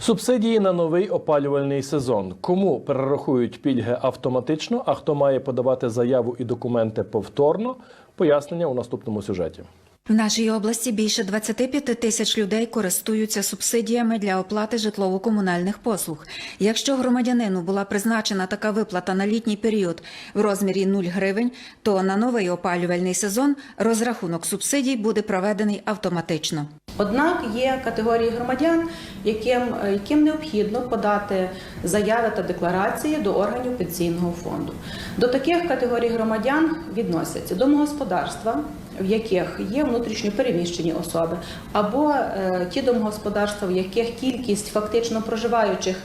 Субсидії на новий опалювальний сезон. Кому перерахують пільги автоматично, а хто має подавати заяву і документи повторно? Пояснення у наступному сюжеті. В нашій області більше 25 тисяч людей користуються субсидіями для оплати житлово-комунальних послуг. Якщо громадянину була призначена така виплата на літній період в розмірі 0 гривень, то на новий опалювальний сезон розрахунок субсидій буде проведений автоматично. Однак є категорії громадян, яким, е, яким необхідно подати заяви та декларації до органів пенсійного фонду. До таких категорій громадян відносяться домогосподарства, в яких є внутрішньо переміщені особи, або е, ті домогосподарства, в яких кількість фактично проживаючих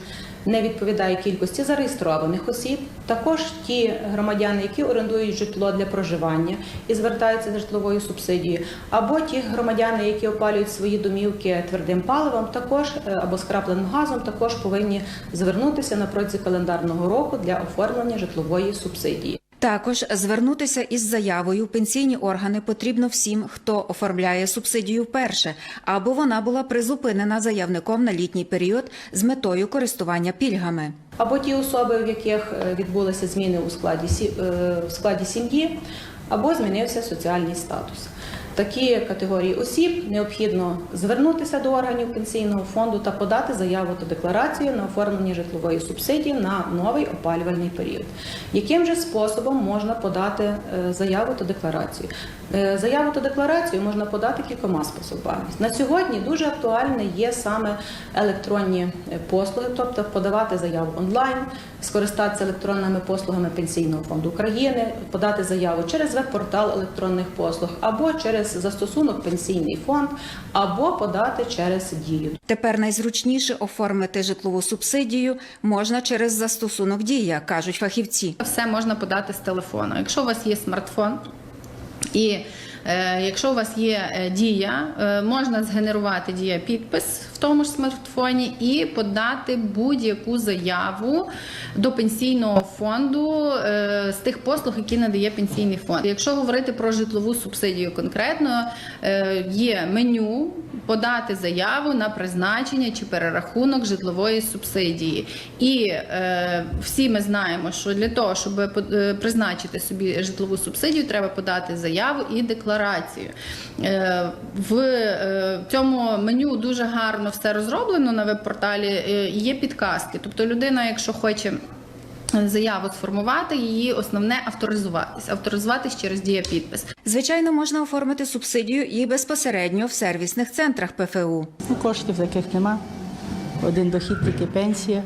не відповідає кількості зареєстрованих осіб. Також ті громадяни, які орендують житло для проживання і звертаються за житловою субсидією, або ті громадяни, які опалюють свої домівки твердим паливом, також е, або скрапленим газом, також повинні звернутися на протязі календарного року для оформлення житлової субсидії. Також звернутися із заявою пенсійні органи потрібно всім, хто оформляє субсидію вперше, або вона була призупинена заявником на літній період з метою користування пільгами. або ті особи, в яких е, відбулися зміни у складі е, в складі сім'ї, або змінився соціальний статус. Такі категорії осіб необхідно звернутися до органів пенсійного фонду та подати заяву та декларацію на оформлення житлової субсидії на новий опалювальний період. Яким же способом можна подати е, заяву та декларацію? Е, Заяву та декларацію можна подати кількома способами. На сьогодні дуже актуальне є саме електронні е, послуги, тобто подавати заяву онлайн, скористатися електронними послугами Пенсійного фонду України, подати заяву через веб-портал електронних послуг або через застосунок Пенсійний фонд, або подати через дію. Тепер найзручніше оформити житлову субсидію можна через застосунок дія, кажуть фахівці. Все можна подати з телефону. Якщо у вас є смартфон і якщо у вас є е, дія, е, можна згенерувати дія підпис в тому ж смартфоні і подати будь-яку заяву до пенсійного фонду е, з тих послуг, які надає пенсійний фонд. Якщо говорити про житлову субсидію конкретно, е, є меню подати заяву на призначення чи перерахунок житлової субсидії. І е, всі ми знаємо, що для того, щоб е, призначити собі житлову субсидію, треба подати заяву і декларацію. Е, в е, цьому меню дуже гарно все розроблено на веб-порталі. е, Є підказки. Тобто людина, якщо хоче. Заяву сформувати, її основне авторизуватись, авторизуватись через дія підпис. Звичайно, можна оформити субсидію і безпосередньо в сервісних центрах ПФУ. Ну, коштів таких нема. Один дохід тільки пенсія.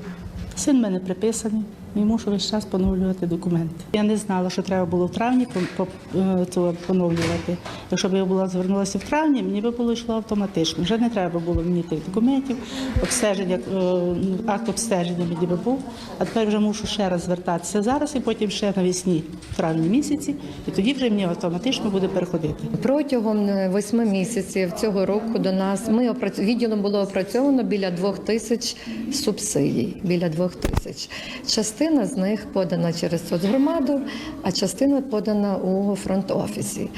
Син в мене приписаний, і мушу весь час поновлювати документи. Я не знала, що треба було в травні е, поновлювати. Якщо б я була звернулася в травні, мені би було йшло автоматично. Вже не треба було мені тих документів, обстеження, е, акт обстеження мені би був. А тепер вже мушу ще раз звертатися зараз і потім ще навесні, в травні місяці, і тоді вже мені автоматично буде переходити. Протягом е, восьми місяців цього року до нас ми відділом було опрацьовано біля двох тисяч субсидій. Біля двох тисяч. Частина з них подана через соцгромаду, а частина подана у фронт-офісі.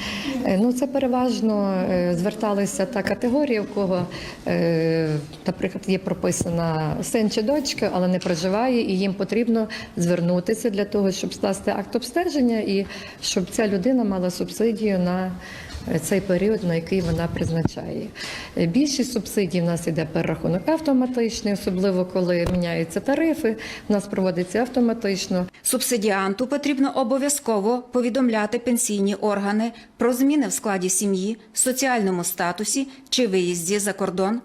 Е, Ну це переважно е, зверталися та категорія, в кого, е, наприклад, є прописана син чи дочка, але не проживає, і їм потрібно звернутися для того, щоб скласти акт обстеження і щоб ця людина мала субсидію на цей період, на який вона призначає. Більшість субсидій в нас іде перерахунок автоматичний, особливо коли міняються тарифи. В нас проводиться автоматично. Субсидіанту потрібно обов'язково повідомляти пенсійні органи про зміни в складі сім'ї, соціальному статусі чи виїзді за кордон